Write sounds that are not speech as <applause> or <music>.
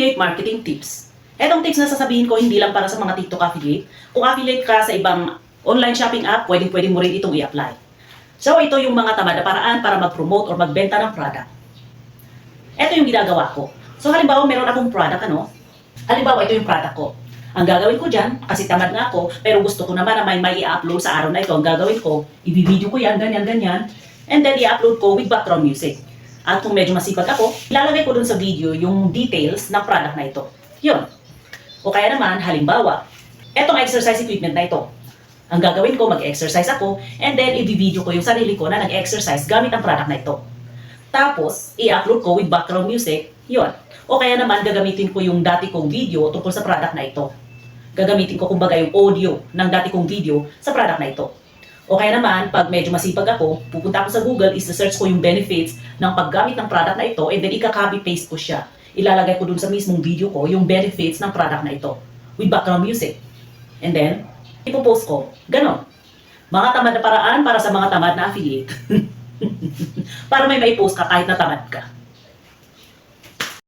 Affiliate marketing tips. Etong tips na sasabihin ko hindi lang para sa mga TikTok affiliate. Kung affiliate ka sa ibang online shopping app, pwedeng-pwede mo rin itong i-apply. So, ito yung mga tamad na paraan para mag-promote or magbenta ng product. Ito yung ginagawa ko. So, halimbawa, meron akong product, ano? Halimbawa, ito yung product ko. Ang gagawin ko dyan, kasi tamad nga ako, pero gusto ko naman na may may i-upload sa araw na ito. Ang gagawin ko, i-video ko yan, ganyan, ganyan, and then i-upload ko with background music. At kung medyo masipag ako, ilalagay ko dun sa video yung details ng product na ito. Yun. O kaya naman, halimbawa, etong exercise equipment na ito. Ang gagawin ko, mag-exercise ako, and then i-video ko yung sarili ko na nag-exercise gamit ang product na ito. Tapos, i-upload ko with background music, yun. O kaya naman, gagamitin ko yung dati kong video tungkol sa product na ito. Gagamitin ko kumbaga yung audio ng dati kong video sa product na ito. O kaya naman, pag medyo masipag ako, pupunta ako sa Google, is-search ko yung benefits ng paggamit ng product na ito, and then ika-copy-paste ko siya. Ilalagay ko dun sa mismong video ko yung benefits ng product na ito with background music. And then, ipopost ko. Ganon. Mga tamad na paraan para sa mga tamad na affiliate. <laughs> para may maipost ka kahit na tamad ka.